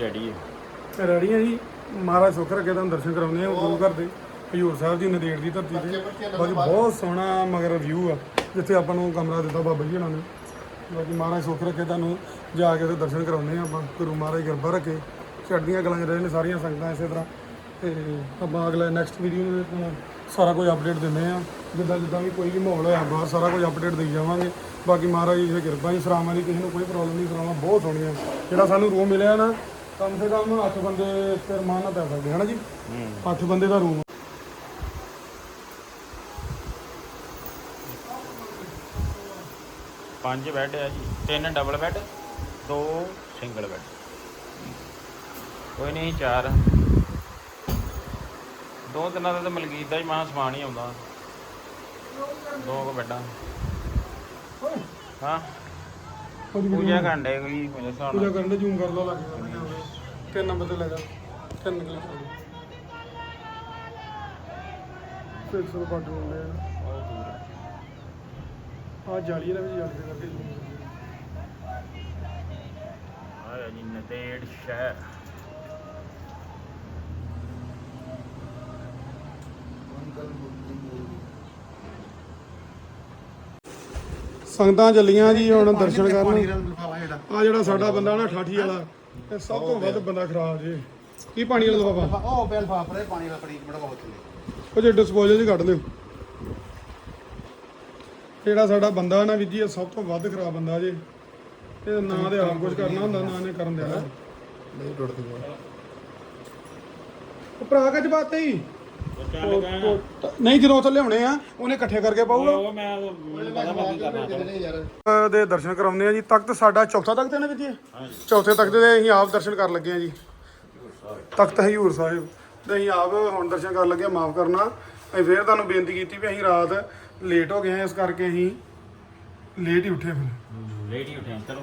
Ready ਹੈ। Ready ਆ ਜੀ ਮਹਾਰਾਜ ਸੁੱਖ ਰੱਖੇ ਤੁਹਾਨੂੰ ਦਰਸ਼ਨ ਕਰਾਉਂਦੇ ਆ ਗੁਰੂ ਘਰ ਦੇ ਹਜੂਰ ਸਾਹਿਬ ਦੀ ਨਦੇੜ ਦੀ ਧਰਤੀ ਤੇ। ਬਾਕੀ ਬਹੁਤ ਸੋਹਣਾ ਮਗਰ ਵਿਊ ਆ ਜਿੱਥੇ ਆਪਾਂ ਨੂੰ ਕਮਰਾ ਦਿੱਤਾ ਬਾਬਾ ਜੀ ਉਹਨਾਂ ਨੇ। ਬਾਕੀ ਮਹਾਰਾਜ ਸੁੱਖ ਰੱਖੇ ਤੁਹਾਨੂੰ ਜਾ ਕੇ ਤੇ ਦਰਸ਼ਨ ਕਰਾਉਂਦੇ ਆ ਆਪਾਂ ਗੁਰੂ ਮਹਾਰਾਜ ਕਿਰਪਾ ਰੱਖੇ। ਚੜ੍ਹਦੀਆਂ ਕਲਾਂ 'ਚ ਰਹੇ ਨੇ ਸਾਰੀਆਂ ਸੰਗਤਾਂ ਇਸੇ ਤਰ੍ਹਾਂ। ਤੇ ਆਪਾਂ ਅਗਲੇ ਨੈਕਸਟ ਵੀਡੀਓ ਦੇ ਵਿੱਚ ਸਾਰਾ ਕੁਝ ਅਪਡੇਟ ਦਿੰਦੇ ਆ ਜਿੱਦਾਂ ਜਿੱਦਾਂ ਵੀ ਕੋਈ ਵੀ ਮਾਹੌਲ ਹੋਇਆ ਬਾਹਰ ਸਾਰਾ ਕੁਝ ਅਪਡੇਟ ਦੇਈ ਜਾਵਾਂਗੇ। ਬਾਕੀ ਮਹਾਰਾਜ ਜੀ ਦੀ ਕਿਰਪਾ ਹੀ ਸਰਾਵਾਂ ਦੀ ਕਿਸੇ ਨੂੰ ਕੋਈ ਪ੍ਰੋਬਲਮ ਨਹੀਂ ਸਰਾਵਾਂ ਬਹੁਤ ਸੋਹਣੀਆਂ। ਜਿਹੜਾ ਸਾਨੂੰ ਰੂਮ ਮਿਲਿਆ ਨਾ ਕਮ ਸੇ ਕਮ 8 ਬੰਦੇ ਤੇ ਰਮਾਨ ਨਾਲ ਪੈ ਸਕਦੇ ਹਨਾ ਜੀ? 8 ਬੰਦੇ ਦਾ ਰੂਮ ਪੰਜ ਬੈੱਡ ਆ ਜੀ ਤਿੰਨ ਡਬਲ ਬੈੱਡ ਦੋ ਸਿੰਗਲ ਬੈੱਡ ਕੋਈ ਨਹੀਂ ਚਾਰ। ਦੋ ਤਿੰਨਾਂ ਦਾ ਤਾਂ ਮਲਕੀਤ ਦਾ ਹੀ ਮਾਂ ਸਮਾਨ ਹੀ ਆਉਂਦਾ। ਦੋ ਕੁ ਬੈੱਡਾਂ ਹਾਂ। ਪੂਜਾ ਘੰਟੇ ਕੋਈ ਮੇਰੇ ਹਿਸਾਬ ਪੂਜਾ ਕਰਨ ਦੇ ਜ਼ੂਮ ਕਰ ਲਓ ਲੱਗ। ਤਿੰਨ ਨੰਬਰ ਤੇ ਲੱਗਾ ਤਿੰਨ ਨਿਕਲ ਫਿਰ ਸੋ ਪੱਟ ਹੁੰਦੇ ਆ। ਆ ਜਾਲੀ ਨਾ ਵੀ ਜਾਲੀ ਦੇ ਕਰਕੇ ਆਇਆ ਜੀ ਨਦੇੜ ਸ਼ਹਿਰ। ਸੰਗਤਾਂ ਚੱਲੀਆਂ ਜੀ ਹੁਣ ਦਰਸ਼ਨ ਕਰਨ। ਆ ਜਿਹੜਾ ਸਾਡਾ ਬੰਦਾ ਨਾ ਠਾਠੀ ਵਾਲਾ। ਇਹ ਸਭ ਤੋਂ ਵੱਧ ਬੰਦਾ ਖਰਾਬ ਜੀ। ਕੀ ਪਾਣੀ ਵਾਲਾ ਬਾਬਾ ਉਹ ਬੈਲ ਫਾਫਰੇ ਪਾਣੀ ਦਾ ਪੜੀ ਬੜਾ ਬਹੁਤ ਚਲੇ। ਉਹ ਜੇ ਡਿਸਪੋਜ਼ਲ 'ਚ ਕੱਢ ਲਿਓ। ਜਿਹੜਾ ਸਾਡਾ ਬੰਦਾ ਨਾ ਵੀ ਜੀ ਇਹ ਸਭ ਤੋਂ ਵੱਧ ਖਰਾਬ ਬੰਦਾ ਜੇ। ਇਹ ਨਾ ਦੇ ਆਪ ਕੁਝ ਕਰਨਾ ਹੁੰਦਾ ਨਾ ਇਹਨੇ ਕਰਨ ਦੇਣਾ। ਨਹੀਂ ਟੁੱਟਦੀ ਉਹ ਭਰਾ ਕੱਜ ਬਾਤ ਹੀ। ਨਾ। ਨਹੀਂ ਜਦੋਂ ਉੱਥੇ ਲਿਆਉਣੇ ਆ ਉਹਨੇ ਇਕੱਠੇ ਕਰਕੇ ਪਾਊਗਾ। ਉਹ ਮੈਂ ਉਹ ਮੈਨੂੰ ਪਤਾ ਮੈਂ ਕੀ ਕਰਨਾ ਯਾਰ ਦੇ ਦਰਸ਼ਨ ਕਰਾਉਂਦੇ ਆ ਜੀ। ਤਖਤ ਸਾਡਾ ਚੌਥਾ ਤਖਤ ਹੈ ਨਾ ਵੀਰ ਜੀ? ਚੌਥੇ ਤਖਤ ਦੇ ਅਸੀਂ ਆਪ ਦਰਸ਼ਨ ਕਰਨ ਲੱਗੇ ਆ ਜੀ। ਤਖਤ ਹਯੂਰ ਸਾਹਿਬ। ਤੇ ਅਸੀਂ ਆਪ ਹੁਣ ਦਰਸ਼ਨ ਕਰਨ ਲੱਗੇ ਮਾਫ ਕਰਨਾ। ਅਸੀਂ ਫੇਰ ਤੁਹਾਨੂੰ ਬੇਨਤੀ ਕੀਤੀ ਵੀ ਅਸੀਂ ਰਾਤ ਲੇਟ ਹੋ ਗਏ ਆ ਇਸ ਕਰਕੇ ਅਸੀਂ ਲੇਟ ਹੀ ਉੱਠੇ ਫਿਰ। ਲੇਡੀ ਉੱਠਿਆ ਚਲੋ।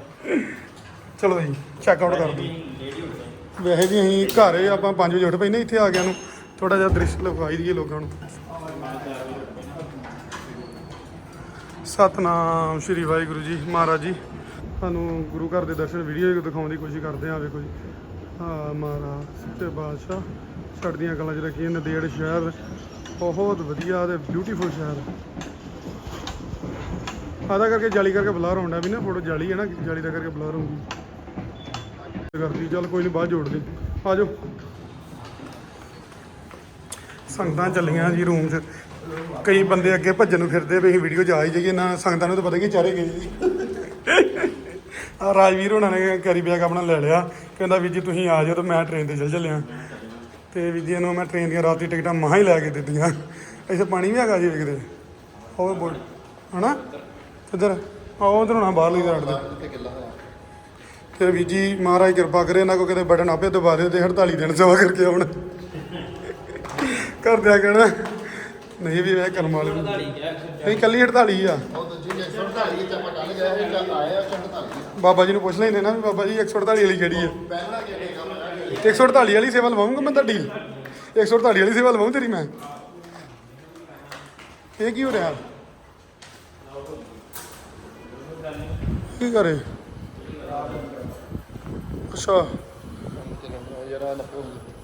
ਚਲੋ ਜੀ ਚੈੱਕ ਆਊਟ ਕਰਦੇ ਲੇਡੀ ਉੱਠਿਆ ਵੈਸੇ ਵੀ ਅਸੀਂ ਘਰ ਆਪਾਂ 5 ਵਜੇ ਉੱਠ ਪੈਨੇ ਇੱਥੇ ਆ ਗਿਆ ਨੂੰ ਥੋੜਾ ਜਿਹਾ ਦ੍ਰਿਸ਼ ਲਗਾਈ ਦਈਏ ਲੋਕਾਂ ਨੂੰ। ਸਤਨਾਮ ਸ਼੍ਰੀ ਵਾਹਿਗੁਰੂ ਜੀ ਮਹਾਰਾਜ ਜੀ। ਤੁਹਾਨੂੰ ਗੁਰੂ ਘਰ ਦੇ ਦਰਸ਼ਨ ਵੀਡੀਓ ਦਿਖਾਉਣ ਦੀ ਕੋਸ਼ਿਸ਼ ਕਰਦੇ ਆ ਵੇਖੋ ਜੀ। ਹਾਂ ਮਹਾਰਾਜ ਸੱਚੇ ਬਾਦਸ਼ਾਹ ਛੜਦੀਆਂ ਗੱਲਾਂ 'ਚ ਰੱਖੀਆਂ ਨਦੇੜ ਸ਼ਹਿਰ। ਬਹੁਤ ਵਧੀਆ ਤੇ ਬਿਊਟੀਫੁਲ ਸ਼ਹਿਰ। ਆਦਾ ਕਰਕੇ ਜਾਲੀ ਕਰਕੇ ਬਲਰ ਹੁੰਦਾ ਵੀ ਨਾ, ਫੋਟੋ ਜਾਲੀ ਹੈ ਨਾ, ਜਾਲੀ ਦਾ ਕਰਕੇ ਬਲਰ ਹੋਊਗੀ। ਕਰਦੀ, ਚੱਲ ਕੋਈ ਨਹੀਂ ਬਾਅਦ ਜੋੜ ਦੇ ਆ ਜਾਓ। ਸੰਗਤਾਂ ਚੱਲੀਆਂ ਜੀ ਰੂਮ 'ਚ। ਕਈ ਬੰਦੇ ਅੱਗੇ ਭੱਜਣ ਨੂੰ ਫਿਰਦੇ ਵੀ ਅਸੀਂ ਵੀਡੀਓ ਜਾ ਹੀ ਜਾਈਏ, ਨਾ ਸੰਗਤਾਂ ਨੂੰ ਤਾਂ ਪਤਾ ਕਿ ਚਾਰੇ ਗਏ ਜੀ। ਆ ਰਾਜਵੀਰ ਉਹਨਾਂ ਨੇ ਕੈਰੀ ਬੈਗ ਆਪਣਾ ਲੈ ਲਿਆ। ਕਹਿੰਦਾ ਵੀ ਜੀ ਤੁਸੀਂ ਆ ਜਾਓ ਤੇ ਮੈਂ ਟ੍ਰੇਨ ਤੇ ਚੱਲ ਚੱਲਿਆ। ਤੇ ਵੀ ਜੀ ਇਹਨੂੰ ਮੈਂ ਟ੍ਰੇਨ ਦੀਆਂ ਰਾਤ ਦੀ ਟਿਕਟਾਂ ਮਹਾਂ ਹੀ ਲੈ ਕੇ ਦਿੱਤੀਆਂ। ਇੱਥੇ ਪਾਣੀ ਵੀ ਹੈਗਾ ਜੀ ਵੇਖਦੇ ਹੋਰ ਬੋਲ। ਹਨਾ? ਇੱਧਰ। ਆਓ ਉਧਰ ਹੋਣਾ ਬਾਹਰਲੀ ਸਾਈਡ ਤੇ। ਤੇ ਫਿਰ ਵੀ ਜੀ ਮਹਾਰਾਜ ਕਿਰਪਾ ਕਰੇ, ਇਹਨਾਂ ਕੋ ਕਿਤੇ ਬਟਨ ਆਪੇ ਦਬਾ ਦਿਓ ਤੇ 48 ਦਿਨ ਸੇਵਾ ਕਰਕੇ ਆਉਣ। ਕਰਦਿਆ ਕਹਿਣਾ ਨਹੀਂ ਵੀ ਇਹ ਕਰਮ ਵਾਲੇ ਨੂੰ। ਨਹੀਂ ਕੱਲੀ 48 ਆ। ਉਹ ਦੂਜੀ 148 ਚ ਆਪਾਂ ਕੱਲ ਗਏ ਇਹ ਚੱਲ ਆਇਆ 148 ਬਾਬਾ ਜੀ ਨੂੰ ਪੁੱਛ ਲੈਂਦੇ ਨਾ ਵੀ ਬਾਬਾ ਜੀ 148 ਵਾਲੀ ਕਿਹੜੀ ਆ? ਪਹਿਲਾਂ ਕਿਹੜੇ ਕੰਮ ਕਰਾਂਗੇ ਤੇ 148 ਵਾਲੀ ਸੇਵਾ ਲਵਾਉਂਗਾ ਮੈਂ ਤੁਹਾਡੀ? 148 ਵਾਲੀ ਸੇਵਾ ਲਵਾਉਂ ਤੇਰੀ ਮੈਂ? ਇਹ ਕੀ ਹੋ ਰਿਹਾ? ਕੀ ਕਰੇ? ਅੱਛਾ।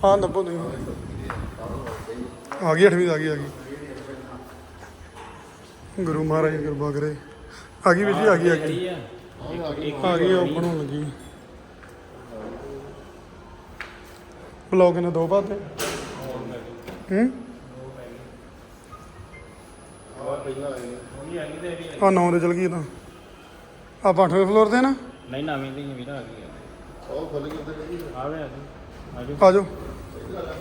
ਹਾਂ ਨੱਬੋ ਨਹੀਂ ਆ ਗਈ ਅੱਠਵੀਂ ਆ ਗਈ ਆ ਗਈ। ਗੁਰੂ ਮਹਾਰਾਜ ਦੀ ਕਿਰਪਾ ਕਰੇ। ਆ ਗਈ ਵੀਰ ਜੀ ਆ ਗਈ ਆ ਗਈ ਆ ਗਈ ਉਹ ਬਣਾਉਣ ਲੱਗੀ। ਬਲੌਗ ਨੇ ਦੋ ਪਾਤੇ। ਹੂੰ? ਆ ਨੌ ਦੇ ਚਲ ਗਈ ਤਾਂ। ਆਪਾਂ 8ਵੇਂ ਫਲੋਰ ਤੇ ਨਾ? ਨਹੀਂ ਨਵੀਂ ਦੀ ਵੀਰ ਆ ਗਈ ਆ। ਉਹ ਖੁੱਲ ਗਈ ਉੱਧਰ। ਗਈ ਆਵੇ ਆ ਆਜੋ ਆ ਜਾਓ।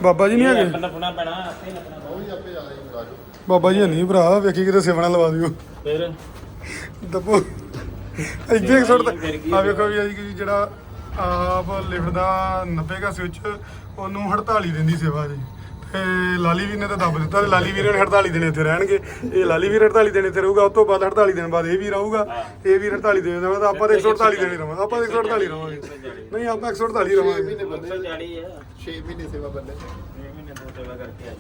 ਬਾਬਾ ਜੀ ਨਹੀਂ ਹੈਗੇ? ਨੱਪਣਾ ਪੈਣਾ ਆਪੇ ਨੱਪਣਾ ਉਹ ਵੀ ਆਪੇ ਆ ਜਾਈ ਰਾਜੂ ਬਾਬਾ ਜੀ ਨਹੀਂ ਭਰਾ ਵੇਖੀ ਕਿਤੇ ਸੇਵਣਾ ਲਵਾ ਦਿਓ। ਫਿਰ? ਦੱਬੋ। ਇੱਥੇ ਇੱਕ ਸੁੱਟ ਆ ਵੇਖੋ ਵੀ ਅੱਜ ਜਿਹੜਾ ਆਪ ਲਿਫਟ ਦਾ 90 ਦਾ ਸਵਿਚ ਉਹਨੂੰ 48 ਦਿਨ ਦੀ ਸੇਵਾ ਜੀ। ਤੇ ਲਾਲੀ ਵੀਰ ਨੇ ਤਾਂ ਦੱਬ ਦਿੱਤਾ ਤੇ ਲਾਲੀ ਵੀਰ ਨੇ 48 ਦਿਨ ਇੱਥੇ ਰਹਿਣਗੇ। ਇਹ ਲਾਲੀ ਵੀਰ 48 ਦਿਨ ਇੱਥੇ ਰਹੂਗਾ ਉਸ ਤੋਂ ਬਾਅਦ 48 ਦਿਨ ਬਾਅਦ ਇਹ ਵੀ ਰਹੂਗਾ ਇਹ ਵੀ 48 ਦਿਨ ਦਾ ਤਾਂ ਆਪਾਂ ਤਾਂ 148 ਦਿਨ ਹੀ ਰਵਾਂਗੇ ਆਪਾਂ ਤਾਂ 148 ਰਵਾਂਗੇ। ਨਹੀਂ ਆਪਾਂ 148 ਰਵਾਂਗੇ। ਮਹੀਨੇ ਬੰਦੇ 140 ਆ 6 ਮਹੀਨੇ ਸੇਵਾ ਬੰਦੇ 6 ਮਹੀਨੇ ਤੋਂ ਸੇਵਾ ਕਰਕੇ ਆ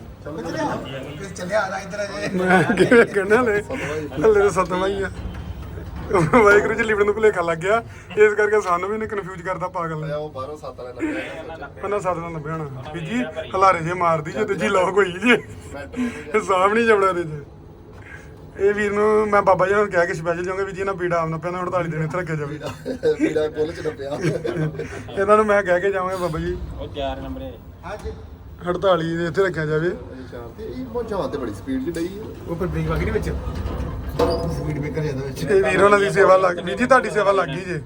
ਜੀ ਚੱਲਿਆ ਆ ਇੱਧਰ ਅਜੇ ਮੈਂ ਕਿਵੇਂ ਕਹਿੰਦਾ ਲੈ ਹਲੇ ਤਾਂ ਸਤਵਾਂ ਹੀ ਆ। ਵਾਹਿਗੁਰੂ ਜੀ ਲਿਵਣ ਨੂੰ ਭੁਲੇਖਾ ਲੱਗ ਗਿਆ। ਇਸ ਕਰਕੇ ਸਾਨੂੰ ਵੀ ਇਹਨੇ ਕਨਫਿਊਜ਼ ਕਰਦਾ ਪਾਗਲ ਨੇ। ਉਹ ਬਾਹਰੋਂ ਸੱਤ ਵਾਲੇ ਲੱਗੇ ਉਹਨਾਂ ਸਾਧ ਨਾਲ ਲੱਭਿਆ ਹੋਣਾ ਵੀ ਜੀ ਹਲਾਰੇ ਜੇ ਮਾਰਦੀ ਜੇ ਦੂਜੀ ਲੋਕ ਹੋਈ ਜੇ। ਹਿਸਾਬ ਨਹੀਂ ਜਮਣਾ ਇਹਦੇ ਚ ਇਹ ਵੀਰ ਨੂੰ ਮੈਂ ਬਾਬਾ ਜੀ ਨੂੰ ਕਿਹਾ ਕਿ ਸਪੈਸ਼ਲ ਜਾਉਂਗੇ ਵੀ ਜੀ ਇਹਨਾਂ ਪੀੜਾ ਆਉਣਾ ਪੈਣਾ 48 ਦਿਨ ਇੱਥੇ ਰੱਖਿਆ ਜਾਵੇ। ਪੀੜਾ ਪੁੱਲ ਚ ਡੱਬਿਆ ਇਹਨਾਂ ਨੂੰ ਮੈਂ ਕਹਿ ਕੇ ਜਾਵਾਂਗਾ ਬਾਬਾ ਜੀ। ਉਹ 4 ਨੰਬਰ ਹੈ 48 ਦੇ ਇੱਥੇ ਰੱਖਿਆ ਜਾਵੇ। ਤੇ ਇਹ ਪਹੁੰਚਾਉਣ ਤੇ ਬੜੀ ਸਪੀਡ ਚ ਡਈ ਉਹ ਪਰ ਬ੍ਰੇਕ ਵਗੀ ਨਹੀਂ ਵਿੱਚ। ਸਪੀਡ ਬ੍ਰੇਕਰ ਜਾਂਦਾ ਵਿੱਚ। ਇਹ ਵੀਰ ਉਹਨਾਂ ਦੀ ਸੇਵਾ ਲੱਗ ਵੀ ਜੀ ਤੁਹਾਡੀ ਸੇਵਾ ਲੱਗ ਗਈ ਜੇ।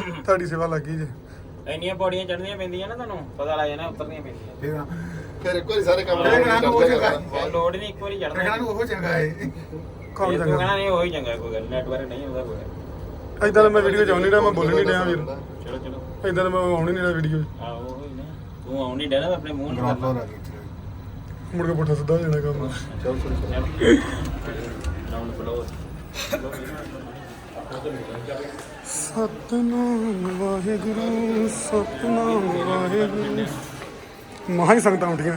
ਤੁਹਾਡੀ ਸੇਵਾ ਲੱਗ ਗਈ ਜੇ। ਇੰਨੀਆਂ ਪੌੜੀਆਂ ਚੜ੍ਹਨੀਆਂ ਪੈਂਦੀਆਂ ਨਾ ਤੁਹਾਨੂੰ ਪਤਾ ਲੱਗ ਜਾਣਾ ਉਤਰਨੀਆਂ ਪੈਂਦੀਆਂ। ਫਿਰ ਨਾ ਫਿਰ ਇੱਕ ਵਾਰੀ ਸਾਰੇ ਕੰਮ ਫਿਰ ਕਰਾਂ ਉਹ ਜਗ੍ਹਾ ਉਹ ਲੋਡ ਨਹੀਂ ਇੱਕ ਵਾਰੀ ਚੜ੍ਹਨਾ। ਰਖਣਾ ਨੂੰ ਉਹ ਚੰਗਾ ਹੈ। ਕੌਣ ਇਹ ਤੂੰ ਚੰਗਾ? ਕਹਿਣਾ ਨਹੀਂ ਉਹੀ ਚੰਗਾ ਕੋਈ ਗੱਲ ਨੈਟਵਰਕ ਨਹੀਂ ਹੁੰਦਾ ਕੋਈ। ਇਦਾਂ ਤਾਂ ਮੈਂ ਵੀਡੀਓ ਚ ਆਉਣ ਨਹੀਂ ਰਿਹਾ ਮੈਂ ਬੋਲ ਨਹੀਂ ਰਿਹਾ ਵੀਰ। ਚਲੋ ਚਲੋ। ਇਦਾਂ ਤਾਂ ਮੈਂ ਆਉਣ ਹੀ ਨਹੀਂ ਰਿਹਾ ਵੀਡੀਓ ਨਾ ਤੂੰ ਆਉਣ ਨਹੀਂ ਡੈਣਾ ਆਪਣੇ ਮੂੰਹ ਨਾਲ ਗਰਾਊਂਡ ਫਲੋਰ ਆ ਗਈ ਮੁੜ ਕੇ ਪੁੱਠਾ ਸਿੱਧਾ ਹੋ ਜਾਣਾ ਕੰਮ। ਚਲ ਸਤਨਾਮ ਵਾਹਿਗੁਰੂ ਸਤਨਾਮ ਵਾਹਿਗੁਰੂ। ਮਹਾਂ ਹੀ ਸੰਗਤਾਂ ਉੱਠੀਆਂ।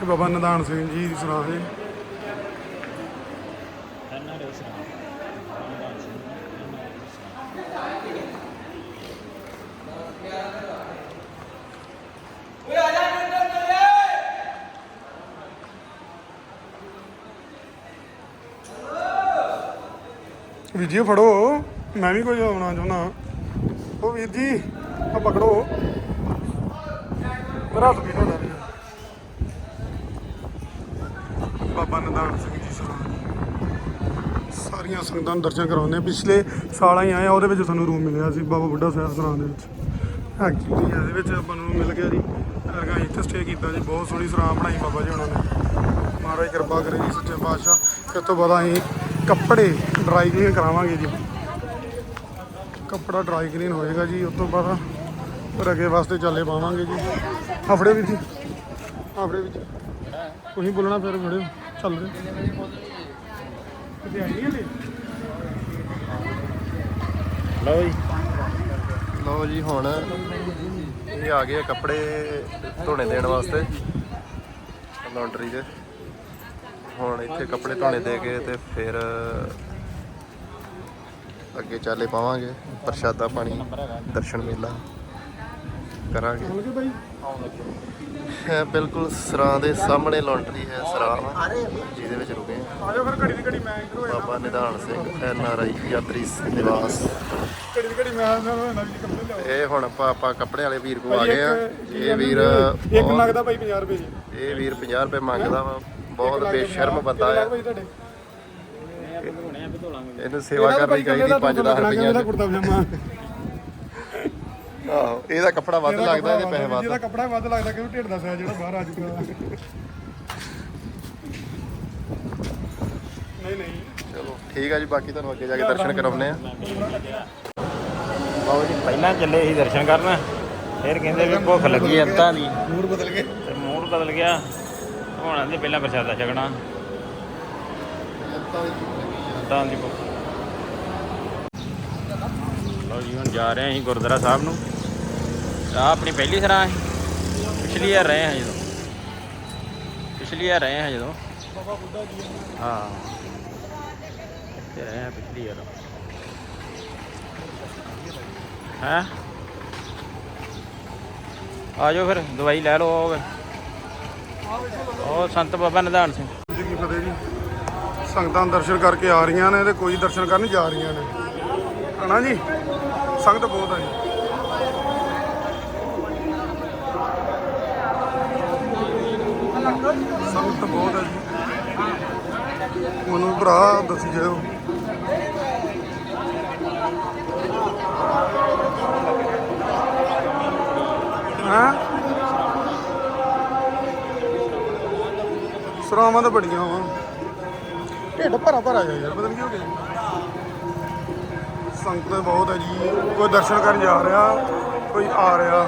ਇਹ ਬਾਬਾ ਨਿਧਾਨ ਸਿੰਘ ਜੀ ਦੀ ਸਰਾਹ ਹੈ ਇਹਨਾਂ ਦੇ ਸਰਾਂ ਵੀਰ ਜੀ ਫੜੋ। ਮੈਂ ਵੀ ਕੋਈ ਆਉਣਾ ਚਾਹੁੰਦਾ। ਉਹ ਵੀਰ ਜੀ ਆ ਪਕੜੋ। ਮੇਰਾ ਹੱਥ ਵੀ ਤੁਹਾਡਾ ਬਾਬਾ ਨਿਧਾਨ ਸਿੰਘ ਜੀ ਸਰਾਂ। ਸਾਰੀਆਂ ਸੰਗਤਾਂ ਨੂੰ ਦਰਸ਼ਨ ਕਰਾਉਂਦੇ ਪਿਛਲੇ ਸਾਲ ਹੀ ਆਏ ਉਹਦੇ ਵਿੱਚ ਸਾਨੂੰ ਰੂਮ ਮਿਲਿਆ ਸੀ, ਬਾਬਾ ਬੁੱਢਾ ਸਾਹਿਬ ਸਰਾਂ ਦੇ ਵਿੱਚ। ਐਕਚੁਅਲੀ ਇਹਦੇ ਵਿੱਚ ਆਪਾਂ ਨੂੰ ਮਿਲ ਗਿਆ ਜੀ। ਅਰਗਾ ਇੱਥੇ ਸਟੇ ਕੀਤਾ ਜੀ, ਬਹੁਤ ਸੋਹਣੀ ਸਰਾਂ ਬਣਾਈ ਬਾਬਾ ਜੀ ਉਹਨਾਂ ਨੇ। ਮਹਾਰਾਜ ਕਿਰਪਾ ਕਰੇ ਜੀ, ਸੱਚੇ ਪਾਤਸ਼ਾਹ। ਇਸ ਤੋਂ ਬਾਅਦ ਅਸੀਂ ਕੱਪੜੇ ਡਰਾਈ ਕਲੀਨ ਕਰਾਵਾਂਗੇ ਜੀ। ਕੱਪੜਾ ਡਰਾਈ ਕਲੀਨ ਹੋਏਗਾ ਜੀ ਉਸ ਤੋਂ ਬਾਅਦ ਫਿਰ ਅੱਗੇ ਵਾਸਤੇ ਚਾਲੇ ਪਾਵਾਂਗੇ ਜੀ। ਆਫੜੇ ਵਿੱਚ ਆਫੜੇ ਵਿੱਚ ਤੁਸੀਂ ਬੋਲਣਾ ਫਿਰ ਫੜਿਓ ਚੱਲ ਰਹੇ। ਕਿਤੇ ਆਈ ਨਹੀਂ ਹਲੇ? ਲਓ ਜੀ। ਲਓ ਜੀ ਹੁਣ ਇਹ ਆ ਗਏ ਕੱਪੜੇ ਧੋਣੇ ਦੇਣ ਵਾਸਤੇ। ਲਾਂਡਰੀ ਦੇ। ਹੁਣ ਇੱਥੇ ਕੱਪੜੇ ਧੋਣੇ ਦੇ ਕੇ ਤੇ ਫਿਰ ਅੱਗੇ ਚਾਲੇ ਪਾਵਾਂਗੇ ਪ੍ਰਸ਼ਾਦਾ ਪਾਣੀ ਦਰਸ਼ਨ ਮੇਲਾ ਕਰਾਂਗੇ। ਹੈ ਬਿਲਕੁਲ ਸਰਾਂ ਦੇ ਸਾਹਮਣੇ ਲਾਂਡਰੀ ਹੈ ਸਰਾਂ ਜਿਹਦੇ ਵਿੱਚ ਰੁਕੇ। ਆ ਜਾਓ ਫਿਰ ਘੜੀ ਦੀ ਘੜੀ ਮੈਂ ਇੱਧਰ ਹੋਇਆ ਬਾਬਾ Nidhan Singh N R I ਯਾਤਰੀ ਨਿਵਾਸ। ਘੜੀ ਦੀ ਘੜੀ ਮੈਂ ਇਹ ਹੁਣ ਆਪਾਂ ਆਪਾਂ ਕੱਪੜੇ ਵਾਲੇ ਵੀਰ ਕੋ ਆ ਗਏ ਆ ਇਹ ਵੀਰ ਇੱਕ ਲੱਗਦਾ ਭਾਈ 50 ਰੁਪਏ ਜੀ। ਇਹ ਵੀਰ 50 ਰੁਪਏ ਮੰਗਦਾ ਵਾ। ਬਹੁਤ ਬੇਸ਼ਰਮ। ਬੰਦਾ ਆ ਲੱਖ ਭਾਈ ਤੁਹਾਡੇ ਇਹ ਧੋਣੇ ਆਪੇ ਧੋ ਲਾਂਗੇ ਇਹਨੂੰ ਸੇਵਾ ਕਰਨੀ ਚਾਹੀਦੀ 5-10 ਰੁਪਈਆਂ ਦਾ ਕੁੜਤਾ ਪਜਾਮਾ। ਆਹੋ ਇਹਦਾ ਕੱਪੜਾ ਵੱਧ ਲੱਗਦਾ ਇਹਦੇ ਪੈਸੇ ਵੱਧ ਜਿਹਦਾ ਕੱਪੜਾ ਵੱਧ ਲੱਗਦਾ ਕਿਉਂਕਿ ਢਿੱਡ ਦਾ ਸਾਈਜ਼ ਜਿਹੜਾ ਬਾਹਰ ਆ ਚੁੱਕਾ ਨਹੀਂ ਨਹੀਂ। ਚਲੋ ਠੀਕ ਆ ਜੀ ਬਾਕੀ ਤੁਹਾਨੂੰ ਅੱਗੇ ਜਾ ਕੇ ਦਰਸ਼ਨ ਕਰਾਉਨੇ ਆ। ਬਾਬੂ ਜੀ ਪਹਿਲਾਂ ਚੱਲੇ ਸੀ ਦਰਸ਼ਨ ਕਰਨ। ਫਿਰ ਕਹਿੰਦੇ ਵੀ ਭੁੱਖ ਲੱਗੀ ਅੱਤਾਂ ਦੀ ਮੂਡ ਬਦਲ ਗਏ। ਤੇ ਮੂਡ ਬਦਲ ਗਿਆ। ਹੁਣ ਆਂਦੇ ਪਹਿਲਾਂ ਪ੍ਰਸ਼ਾਦਾ ਛਕਣਾ। ਅੱਤਾਂ ਦੀ ਭੁੱਖ ਲਓ ਜਾ ਰਹੇ ਹਾਂ ਅਸੀਂ ਗੁਰਦੁਆਰਾ ਸਾਹਿਬ ਨੂੰ। ਆ ਆਪਣੀ ਪਹਿਲੀ ਸਰਾਂ ਹੈ। ਪਿਛਲੀ ਵਾਰ ਰਹੇ ਹਾਂ ਜਦੋਂ। ਪਿਛਲੀ ਵਾਰ ਰਹੇ ਹਾਂ ਜਦੋਂ। ਬਾਬਾ ਬੁੱਢਾ ਜੀ ਹਾਂ। ਇੱਥੇ ਰਹੇ ਹਾਂ ਪਿਛਲੀ ਵਾਰ। ਹੈ? ਆ ਜਾਓ ਫਿਰ, ਦਵਾਈ ਲੈ ਲਓ ਉਹ ਉਹ ਸੰਤ ਬਾਬਾ ਨਿਧਾਨ ਸਿੰਘ। ਜੀ, ਕੀ ਫਤਿਹ ਜੀ? ਸੰਗਤਾਂ ਦਰਸ਼ਨ ਕਰਕੇ ਆ ਰਹੀਆਂ ਨੇ ਤੇ ਕੋਈ ਦਰਸ਼ਨ ਕਰਨ ਜਾ ਰਹੀਆਂ ਨੇ। ਹਨਾ ਜੀ? ਸੰਗਤ ਬਹੁਤ ਆ ਜੀ। ਸੰਗਤ ਬਹੁਤ ਆ ਜੀ। ਮੈਨੂੰ ਭਰਾ ਦੱਸੀ ਜਾਓ ਹਾਂ? ਸਰਾਵਾਂ ਤਾਂ ਬੜੀਆਂ ਵਾ। ਢਿੱਡ ਭਰਾ ਭਰਾ ਜਾ ਯਾਰ, ਪਤਾ ਨਹੀਂ ਕੀ ਹੋ ਗਿਆ ਸੰਗਤ ਬਹੁਤ ਹੈ ਜੀ। ਕੋਈ ਦਰਸ਼ਨ ਕਰਨ ਜਾ ਰਿਹਾ, ਕੋਈ ਆ ਰਿਹਾ।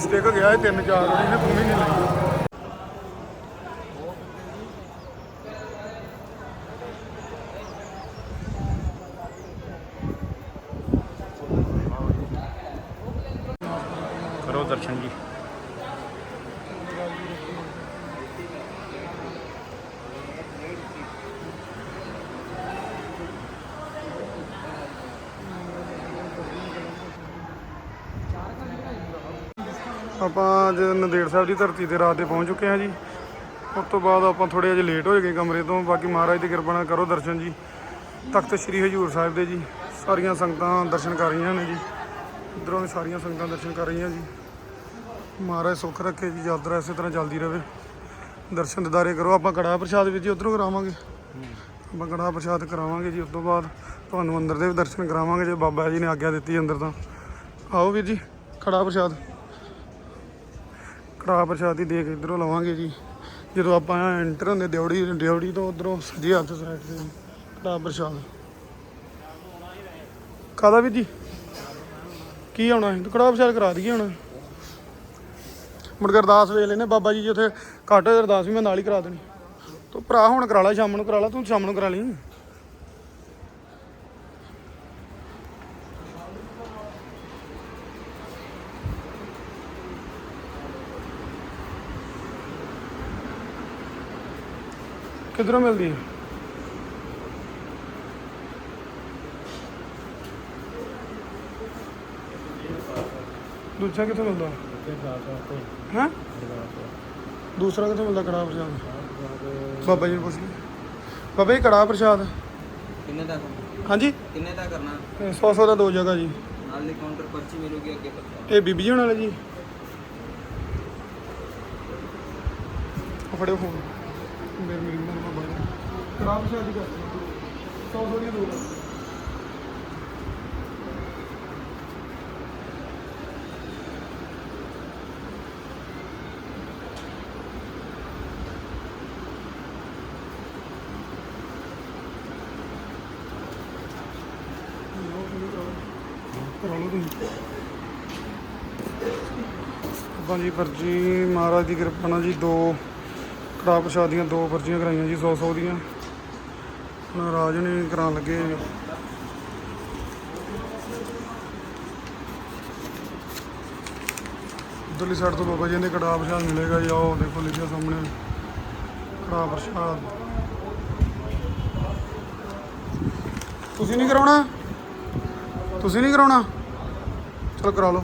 ਸਟਿਕ ਗਿਆ ਇਹ ਤਿੰਨ ਚਾਰ ਵਾਰੀ ਨੇ ਤੂੰ ਵੀ ਨਹੀਂ ਲਈ। ਦਰਸ਼ਨ ਜੀ। ਆਪਾਂ ਅੱਜ ਨੰਦੇੜ ਸਾਹਿਬ ਦੀ ਧਰਤੀ ਤੇ ਰਾਤ ਦੇ ਪਹੁੰਚ ਚੁੱਕੇ ਹਾਂ ਜੀ। ਉਸ ਤੋਂ ਬਾਅਦ ਆਪਾਂ ਥੋੜੇ ਜਿਹਾ ਲੇਟ ਹੋ ਗਏ ਕਮਰੇ ਤੋਂ। ਬਾਕੀ ਮਹਾਰਾਜ ਦੀ ਕਿਰਪਾ ਨਾਲ ਕਰੋ ਦਰਸ਼ਨ ਜੀ। ਤਖਤ ਸ੍ਰੀ ਹਜੂਰ ਸਾਹਿਬ ਦੇ ਜੀ। ਸਾਰੀਆਂ ਸੰਗਤਾਂ ਦਰਸ਼ਨ ਕਰ ਰਹੀਆਂ ਨੇ ਜੀ। ਇਧਰੋਂ ਵੀ ਸਾਰੀਆਂ ਸੰਗਤਾਂ ਦਰਸ਼ਨ ਕਰ ਰਹੀਆਂ ਜੀ। ਮਹਾਰਾਜ ਸੁੱਖ ਰੱਖੇ ਜੀ ਯਾਤਰਾ ਇਸੇ ਤਰ੍ਹਾਂ ਚੱਲਦੀ ਰਹੇ ਦਰਸ਼ਨ ਦਿਦਾਰੇ ਕਰੋ, ਆਪਾਂ ਕੜਾਹ ਪ੍ਰਸ਼ਾਦ ਵੀ ਜੀ ਉਧਰੋਂ ਕਰਾਵਾਂਗੇ। ਆਪਾਂ ਕੜਾਹ ਪ੍ਰਸ਼ਾਦ ਕਰਾਵਾਂਗੇ ਜੀ, ਉਸ ਤੋਂ ਬਾਅਦ ਤੁਹਾਨੂੰ ਅੰਦਰ ਦੇ ਵੀ ਦਰਸ਼ਨ ਕਰਾਵਾਂਗੇ, ਜੇ ਬਾਬਾ ਜੀ ਨੇ ਆਗਿਆ ਦਿੱਤੀ ਅੰਦਰ ਤਾਂ। ਆਓ ਵੀਰ ਜੀ, ਕੜਾਹ ਪ੍ਰਸ਼ਾਦ। ਕੜਾਹ ਪ੍ਰਸ਼ਾਦ ਹੀ ਦੇਖ ਇਧਰੋਂ ਲਵਾਂਗੇ ਜੀ। ਜਦੋਂ ਆਪਾਂ ਐਂਟਰ ਹੁੰਦੇ ਦਿਉੜੀ ਦਿਉੜੀ ਤੋਂ ਉਧਰੋਂ ਸੱਜੇ ਹੱਥ ਸਾਈਡ ਤੇ ਕੜਾਹ ਪ੍ਰਸ਼ਾਦ। ਕਾਦਾ ਵੀਰ ਜੀ? ਕੀ ਆਉਣਾ ਹੈ ਕੜਾਹ ਪ੍ਰਸ਼ਾਦ ਕਰਾ ਦਈਏ ਹੁਣ। ਮੁੜ ਕੇ ਅਰਦਾਸ ਵੇਖ ਲੈਨੇ, ਬਾਬਾ ਜੀ ਜੀ ਉੱਥੇ ਘੱਟ ਹੋਏ, ਅਰਦਾਸ ਵੀ ਮੈਂ ਨਾਲ ਹੀ ਕਰਾ ਦੇਣੀ। ਤੂੰ ਭਰਾ ਹੁਣ ਕਰਾ ਲੈ, ਸ਼ਾਮ ਨੂੰ ਕਰਾ ਲੈ, ਤੂੰ ਸ਼ਾਮ ਨੂੰ ਕਰਾ ਲਈ। ਕਿੱਧਰੋਂ ਮਿਲਦੀ ਹੈ ਦੂਜਾ ਕਿੱਥੋਂ ਮਿਲਦਾ? ਹੈ? ਦੂਸਰਾ ਕਿੱਥੋਂ ਮਿਲਦਾ ਕੜਾਹ ਪ੍ਰਸ਼ਾਦ? ਬਾਬਾ ਜੀ ਨੂੰ ਪੁੱਛ ਲਈ ਬਾਬਾ ਜੀ ਕੜਾਹ ਪ੍ਰਸ਼ਾਦ। ਕਿੰਨੇ ਦਾ ਹਾਂਜੀ? ਕਿੰਨੇ ਦਾ ਕਰਨਾ? 100 100 ਦਾ ਦੋ ਜਗ੍ਹਾ ਜੀ। ਨਾਲ ਦੀ ਕਾਊਂਟਰ ਪਰਚੀ ਮਿਲੂਗੀ ਅੱਗੇ ਤੱਕ ਇਹ ਬੀਬੀ ਜੀ ਹੋਣ ਵਾਲਾ ਜੀ। ਉਹ ਫੜਿਓ ਫੋਨ। ਮੇਰੇ ਮੇਰੀ ਬਾਬਾ ਜੀ ਕੜਾਹ ਪ੍ਰਸ਼ਾਦ ਦੀ ਕਰ 100 100 ਦੀਆਂ ਦੋ ਆਪਾਂ ਜੀ ਪਰਚੀ ਮਹਾਰਾਜ ਦੀ ਕਿਰਪਾ ਨਾਲ ਜੀ ਦੋ ਕੜਾਹ ਪ੍ਰਸ਼ਾਦ ਦੀਆਂ ਦੋ ਪਰਚੀਆਂ ਕਰਾਈਆਂ ਜੀ 100 100 ਦੀਆਂ। ਹੁਣ ਰਾਜ ਨੇ ਕਰਾਉਣ ਲੱਗੇ ਜੀ। ਉੱਧਰਲੀ ਸਾਈਡ ਤੋਂ ਬਾਬਾ ਜੀ ਦੇ ਕੜਾਹ ਪ੍ਰਸ਼ਾਦ ਮਿਲੇਗਾ ਜੀ, ਆਓ ਦੇਖੋ ਲਿਖਿਆ ਸਾਹਮਣੇ। ਕੜਾਹ ਪ੍ਰਸ਼ਾਦ ਤੁਸੀਂ ਨਹੀਂ ਕਰਾਉਣਾ? ਤੁਸੀਂ ਨਹੀਂ ਕਰਾਉਣਾ? ਚਲੋ ਕਰਾ ਲਓ।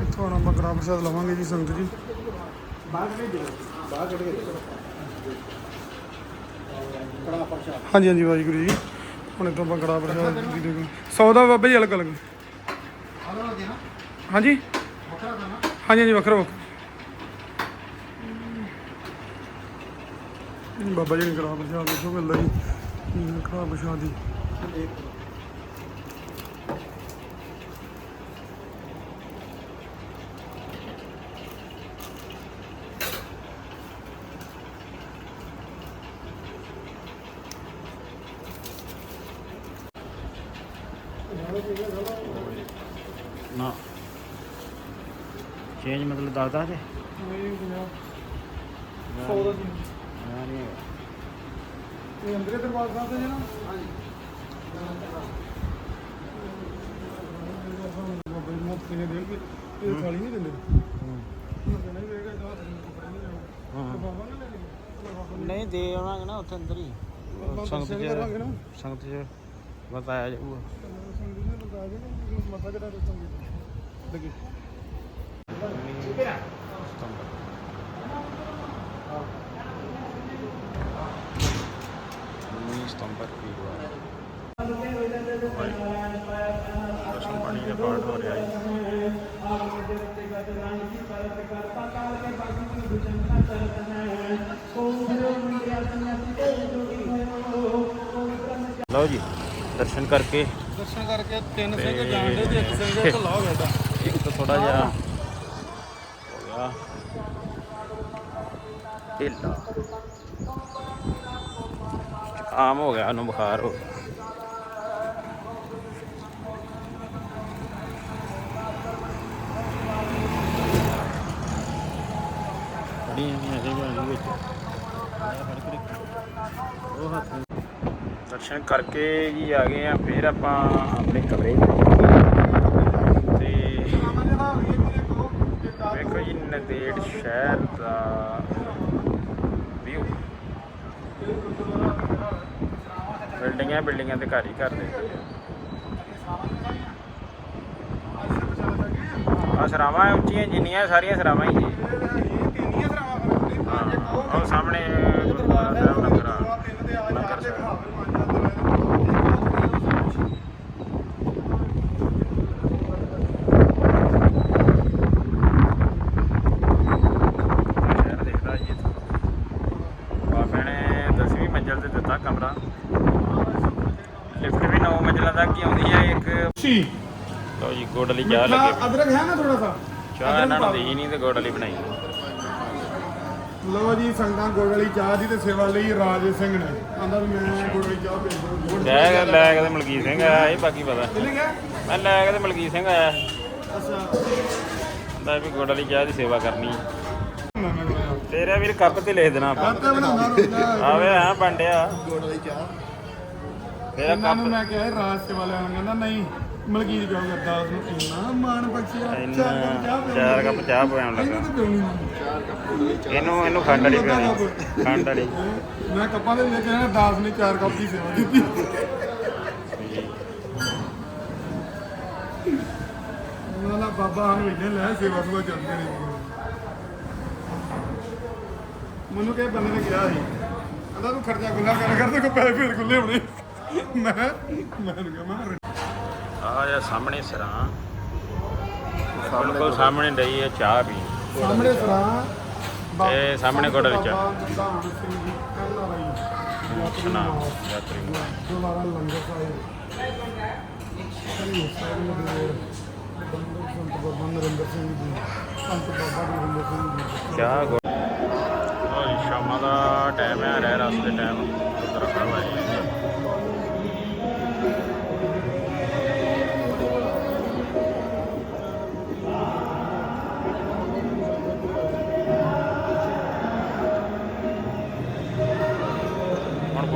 ਇੱਥੋਂ ਹੁਣ ਆਪਾਂ ਕੜਾਹ ਪ੍ਰਸ਼ਾਦ ਲਵਾਂਗੇ ਜੀ ਸੰਤ ਜੀ। ਹਾਂਜੀ ਹਾਂਜੀ ਵਾਹਿਗੁਰੂ ਜੀ। ਹੁਣ ਇੱਥੋਂ ਆਪਾਂ ਕੜਾਹ ਪ੍ਰਸ਼ਾਦ ਜੀ ਦੇਖੋ। ਸੌ ਦਾ ਬਾਬਾ ਜੀ ਅਲੱਗ ਅਲੱਗ। ਹਾਂਜੀ? ਹਾਂਜੀ ਹਾਂਜੀ ਵੱਖਰਾ ਵੱਖਰਾ। ਬਾਬਾ ਜੀ ਨੇ ਕੜਾਹ ਪ੍ਰਸ਼ਾਦ ਦੇਖੋ ਮਿਲਦਾ ਜੀ। ਹਮ, ਪ੍ਰਸ਼ਾਦ ਦੀ ਨਾ। ਚੇਂਜ ਮਤਲਬ ਦੱਸਦਾ ਜੇ ਦਾ ਨਹੀਂ ਹੈਗਾ। ਇਹ ਅੰਦਰੇ ਦਰਬਾਰ ਸਾਹਿਬ ਤੇ ਜੀ ਨਾ। ਬਾਬਾ ਜੀ ਮੁੱਤ ਕਿਨੇ ਦੇ ਕੇ ਇਹ ਥਾਲੀ ਨਹੀਂ ਦਿੰਦੇ। ਉਹਨਾਂ ਕਹਿੰਦਾ ਹੀ ਵੇਗਾ ਇਹਦਾ ਹੱਥ ਨੂੰ ਕੱਪੜੇ ਨਹੀਂ ਜਾਓ ਹਾਂ। ਬਾਬਾ ਨੇ ਲੈ ਲਈ ਨਹੀਂ ਦੇ ਆਵਾਂਗੇ ਨਾ ਉੱਥੇ ਅੰਦਰ ਹੀ। ਸੰਗਤ ਦਰਸ਼ਨ ਕਰਾਂਗੇ ਨਾ। ਚ ਸੰਗਤ ਚ ਬਤਾਇਆ ਜਾਊਗਾ। ਸੰਗਤ ਨੇ ਬਤਾ ਦੇ ਕਿ ਮੱਥਾ ਕਿਹੜਾ ਸੰਗਤ ਲੱਗੀ ਉੱਨੀ ਸਤੰਬਰ ਵੀਰਵਾਰ ਦਰਸ਼ਨ ਦਰਸ਼ਨ ਕਰਕੇ ਤਿੰਨ ਸਿੰਘ ਜਾਣਦੇ ਤੇ ਇੱਕ ਸਿੰਘ ਢਿੱਲਾ ਹੋ ਗਿਆ ਦਾ ਇੱਕ ਤਾਂ ਥੋੜਾ ਜਿਹਾ ਹੋ ਗਿਆ। ਢਿੱਲਾ। ਆਮ ਹੋ ਗਿਆ ਉਹਨੂੰ ਬੁਖਾਰ ਹੋ ਗਿਆ। ਬੜੀਆਂ ਨਹੀਂ ਅਜੇ ਵੀ ਵਿੱਚ। ਉਹ ਹੱਥ ਦਰਸ਼ਨ ਕਰਕੇ ਜੀ ਆ ਗਏ ਆ, ਫਿਰ ਆਪਾਂ ਆਪਣੇ ਕਮਰੇ ਤੇ ਵੇਖੋ ਜੀ ਨਦੇੜ ਸ਼ਹਿਰ ਦਾ ਵਿਊ ਬਿਲਡਿੰਗਾਂ ਬਿਲਡਿੰਗਾਂ ਤੇ ਘਰ ਹੀ ਘਰ ਦੇ ਆ ਸਰਾਵਾਂ ਉੱਚੀਆਂ, ਜਿੰਨੀਆਂ ਸਾਰੀਆਂ ਸਰਾਵਾਂ ਹੀ ਜੀ ਉਹ ਸਾਹਮਣੇ ਗੁਰਦੁਆਰਾ ਸਾਹਿਬ ਲੰਗਰ ਆ। ਤਿੰਨ ਸਾਹਿਬ ਸ਼ਹਿਰ ਦੇਖਦਾ ਜੀ ਇੱਥੋਂ। ਬਾਬੇ ਨੇ 10ਵੀਂ ਮੰਜ਼ਲ ਤੇ ਦਿੱਤਾ ਕਮਰਾ ਲਿਫਟ ਵੀ 9 ਮੰਜ਼ਲਾਂ ਤੱਕ ਹੀ ਆਉਂਦੀ ਹੈ ਇੱਕ ਸੀ। ਲਓ ਜੀ ਗੁੜ ਵਾਲੀ ਚਾਹ ਲੱਗੇ। ਅਦਰਕ ਹੈ ਨਾ ਥੋੜਾ ਸਾ? ਚਾਹ ਇਹਨਾਂ ਨੂੰ ਦੇਈ ਨਹੀਂ ਤੇ ਗੁੜ ਵਾਲੀ ਬਣਾਈ। ਲਓ ਜੀ ਸੰਗਤਾਂ ਗੁੜ ਵਾਲੀ ਚਾਹ ਦੀ ਤੇ ਸੇਵਾ ਲਈ ਰਾਜ ਸਿੰਘ ਨੇ। ਆਂਦਾ ਵੀ ਮੈਂ ਗੁੜ ਵਾਲੀ ਚਾਹ ਭੇਜ ਦੋ ਗੁੜ ਲੈ ਕੇ ਲੈ ਕੇ ਤੇ ਮਲਕੀਤ ਸਿੰਘ ਆਇਆ ਇਹ ਬਾਕੀ ਪਤਾ। ਗਿਆ? ਮੈਂ ਲੈ ਕੇ ਤੇ ਮਲਕੀਤ ਸਿੰਘ ਆਇਆ ਅੱਛਾ। ਕਹਿੰਦਾ ਵੀ ਗੁੜ ਵਾਲੀ ਚਾਹ ਦੀ ਸੇਵਾ ਕਰਨੀ। ਮੈਂ ਮੈਂ ਤੇਰਾ ਵੀਰ ਕੱਪ ਤੇ ਲਿਖ ਦੇਣਾ ਆਪਾਂ। ਆਟਾ ਬਣਾਉਣਾ ਰੋਂਦਾ ਆਵੇ ਆ ਬੰਡਿਆ ਗੋੜ ਵਾਲੀ ਚਾਹ। ਤੇਰਾ ਇਹਨਾਂ ਨੂੰ ਕੱਪ ਮੈਂ ਕਿਹਾ ਰਾਜ ਸੇਵਾ ਲੈਣ। ਕਹਿੰਦਾ ਨਹੀਂ। ਮਲਕੀਤ ਉਸ ਨੂੰ? ਇੰਨਾ ਮਾਣ ਬਖਸ਼ਿਆ ਇੰਨਾ ਚਾਹ ਪਿਆਉਣੀ। ਚਾਰ ਕੱਪ ਚਾਹ ਪਿਆਉਣ ਇਹਨੂੰ ਲੱਗਾ ਤਾਂ ਪਿਉਣੀ ਨਹੀਂ ਇਹਨੂੰ ਇਹਨੂੰ ਖੰਡ ਵਾਲੀ ਪਿਆਉਣੀ। ਖੰਡ ਵਾਲੀ। ਮੈਂ ਕੱਪਾਂ ਦੇ ਵਿੱਚ ਕਹਿੰਦਾ ਦਾਸ ਨੇ ਚਾਰ ਕੱਪ ਦੀ ਸੇਵਾ ਕੀਤੀ ਉਹਨਾਂ ਦਾ ਬਾਬਾ ਹਨ ਵਿਖੇ ਲੈ ਸੇਵਾ ਸੁਭਾ ਚੱਲਦੀ ਮੈਨੂੰ ਕਿਹ ਬੰਦੇ ਨੇ ਕਿਹਾ ਸੀ ਕਹਿੰਦਾ ਤੂੰ ਖਰਚਾ ਗੁੱਲਾ ਕਰ ਕਰ ਤੇ ਕੋ ਪੈਸੇ ਫੇਰ ਗੁੱਲੇ ਹੋਣੇ। ਮੈਂ ਮੈਂ ਕਿਹਾ ਮੈਂ ਕਿਹਾ, ਆ ਸਾਹਮਣੇ ਸਰਾਂ। ਬਿਲਕੁਲ ਸਾਹਮਣੇ ਡਈ ਹੈ ਚਾਹ ਵੀ ਸਾਹਮਣੇ ਸਰਾਂ। ਤੇ ਸਾਹਮਣੇ ਪਹਿਲਾ ਰਾਈ ਸੁਣਾ ਯਾਤਰੀ। ਦੁਬਾਰਾ ਲੰਗਰ ਸਾਹਿਬ। ਹਰੀ ਸਾਹਿਬ ਦੇ ਸ਼ਾਮਾਂ ਟਾਈਮ ਹੈ ਰਹਿ ਰਸ ਦੇ ਟਾਈਮ ਸਾਹਿਬ ਆਏ ਹਾਂ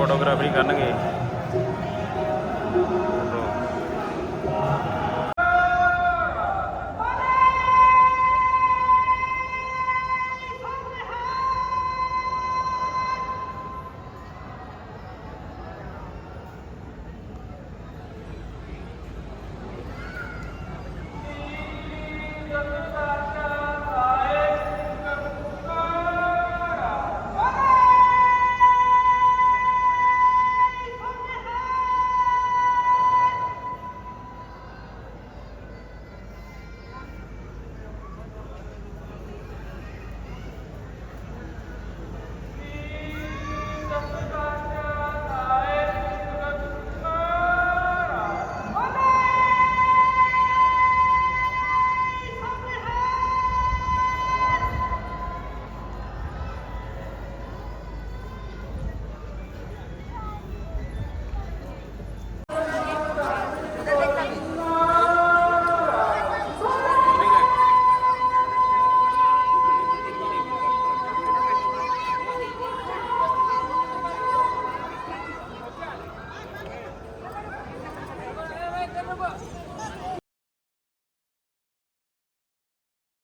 ਫੋਟੋਗ੍ਰਾਫੀ ਕਰਨਗੇ।